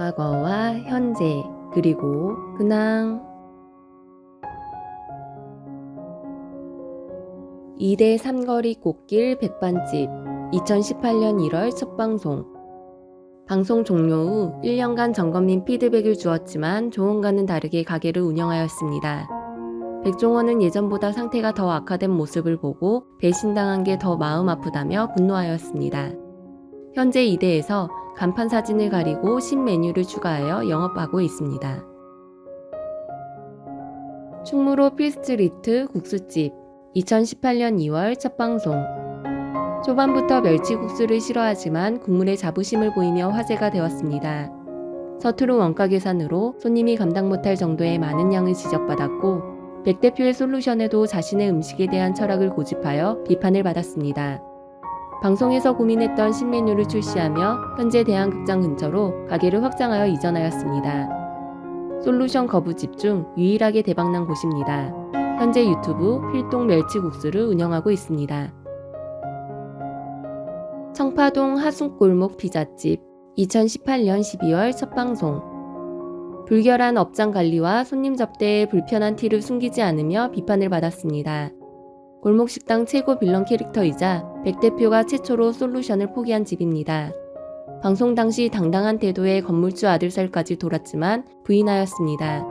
과거와 현재, 그리고 근황. 2대 삼거리 꽃길 백반집 2018년 1월 첫 방송 방송 종료 후 1년간 점검 및 피드백을 주었지만 조언과는 다르게 가게를 운영하였습니다. 백종원은 예전보다 상태가 더 악화된 모습을 보고 배신당한 게 더 마음 아프다며 분노하였습니다. 현재 2대에서 간판 사진을 가리고 신메뉴를 추가하여 영업하고 있습니다. 충무로 필스트리트 국수집 2018년 2월 첫 방송 초반부터 멸치국수를 싫어하지만 국물에 자부심을 보이며 화제가 되었습니다. 서투른 원가 계산으로 손님이 감당 못할 정도의 많은 양을 지적받았고 백 대표의 솔루션에도 자신의 음식에 대한 철학을 고집하여 비판을 받았습니다. 방송에서 고민했던 신메뉴를 출시하며 현재 대한극장 근처로 가게를 확장하여 이전하였습니다. 솔루션 거부집 중 유일하게 대박난 곳입니다. 현재 유튜브 필동 멸치국수를 운영하고 있습니다. 청파동 하순골목 피자집 2018년 12월 첫 방송 불결한 업장 관리와 손님 접대에 불편한 티를 숨기지 않으며 비판을 받았습니다. 골목식당 최고 빌런 캐릭터이자 백 대표가 최초로 솔루션을 포기한 집입니다. 방송 당시 당당한 태도의 건물주 아들살까지 돌았지만 부인하였습니다.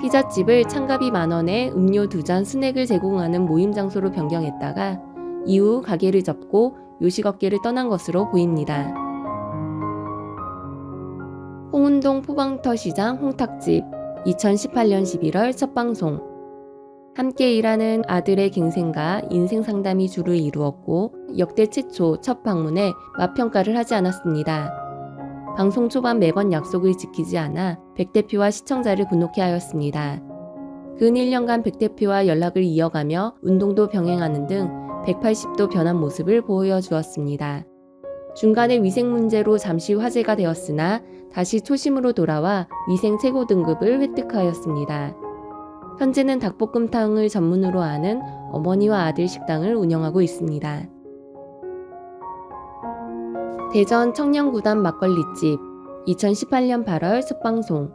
피자집을 창가비 만원에 음료 두 잔 스낵을 제공하는 모임 장소로 변경했다가 이후 가게를 접고 요식업계를 떠난 것으로 보입니다. 홍은동 포방터 시장 홍탁집 2018년 11월 첫 방송 함께 일하는 아들의 갱생과 인생 상담이 주를 이루었고 역대 최초 첫 방문에 맛평가를 하지 않았습니다. 방송 초반 매번 약속을 지키지 않아 백 대표와 시청자를 분노케 하였습니다. 근 1년간 백 대표와 연락을 이어가며 운동도 병행하는 등 180도 변한 모습을 보여주었습니다. 중간에 위생 문제로 잠시 화제가 되었으나 다시 초심으로 돌아와 위생 최고 등급을 획득하였습니다. 현재는 닭볶음탕을 전문으로 하는 어머니와 아들 식당을 운영하고 있습니다. 대전 청년구단 막걸리집 2018년 8월 첫 방송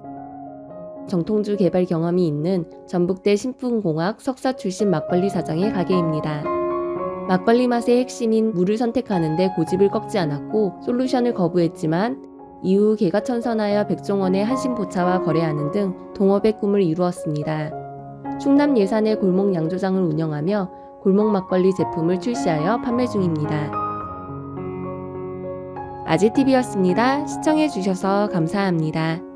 정통주 개발 경험이 있는 전북대 신풍공학 석사 출신 막걸리 사장의 가게입니다. 막걸리 맛의 핵심인 물을 선택하는데 고집을 꺾지 않았고 솔루션을 거부했지만 이후 개가 천선하여 백종원의 한신보차와 거래하는 등 동업의 꿈을 이루었습니다. 충남 예산의 골목 양조장을 운영하며 골목 막걸리 제품을 출시하여 판매 중입니다. 아재TV였습니다. 시청해주셔서 감사합니다.